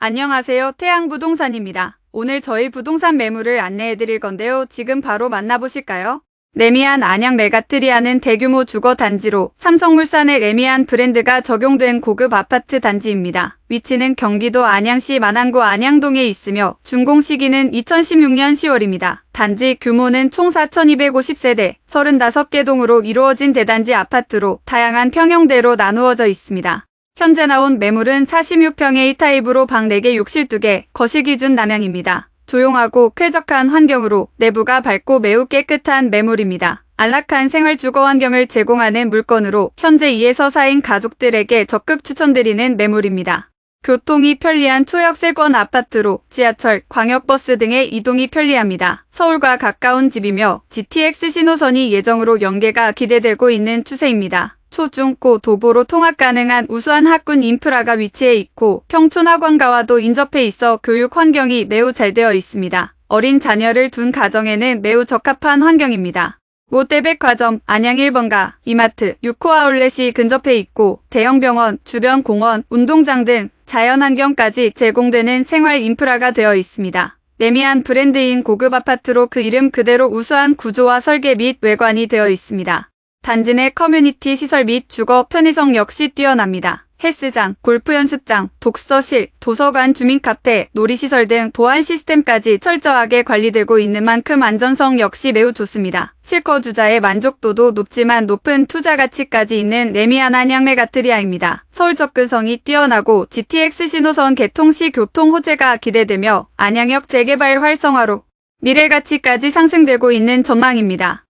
안녕하세요. 태양부동산입니다. 오늘 저희 부동산 매물을 안내해 드릴 건데요. 지금 바로 만나보실까요? 레미안 안양 메가트리아는 대규모 주거 단지로 삼성물산의 레미안 브랜드가 적용된 고급 아파트 단지입니다. 위치는 경기도 안양시 만안구 안양동에 있으며 준공 시기는 2016년 10월입니다. 단지 규모는 총 4,250세대, 35개 동으로 이루어진 대단지 아파트로 다양한 평형대로 나누어져 있습니다. 현재 나온 매물은 46평의 1타입으로 방 4개, 욕실 2개, 거실 기준 남양입니다. 조용하고 쾌적한 환경으로 내부가 밝고 매우 깨끗한 매물입니다. 안락한 생활 주거 환경을 제공하는 물건으로 현재 2에서 4인 가족들에게 적극 추천드리는 매물입니다. 교통이 편리한 초역세권 아파트로 지하철, 광역버스 등의 이동이 편리합니다. 서울과 가까운 집이며 GTX 신호선이 예정으로 연계가 기대되고 있는 추세입니다. 초, 중, 고 도보로 통학 가능한 우수한 학군 인프라가 위치해 있고 평촌학원가와도 인접해 있어 교육 환경이 매우 잘 되어 있습니다. 어린 자녀를 둔 가정에는 매우 적합한 환경입니다. 롯데백화점, 안양 1번가, 이마트, 6호 아울렛이 근접해 있고 대형 병원, 주변 공원, 운동장 등 자연환경까지 제공되는 생활 인프라가 되어 있습니다. 레미안 브랜드인 고급 아파트로 그 이름 그대로 우수한 구조와 설계 및 외관이 되어 있습니다. 단지 내 커뮤니티 시설 및 주거 편의성 역시 뛰어납니다. 헬스장, 골프 연습장, 독서실, 도서관, 주민 카페, 놀이시설 등 보안 시스템까지 철저하게 관리되고 있는 만큼 안전성 역시 매우 좋습니다. 실거 주자의 만족도도 높지만 높은 투자 가치까지 있는 레미안 안양 메가트리아입니다. 서울 접근성이 뛰어나고 GTX 신호선 개통 시 교통 호재가 기대되며 안양역 재개발 활성화로 미래 가치까지 상승되고 있는 전망입니다.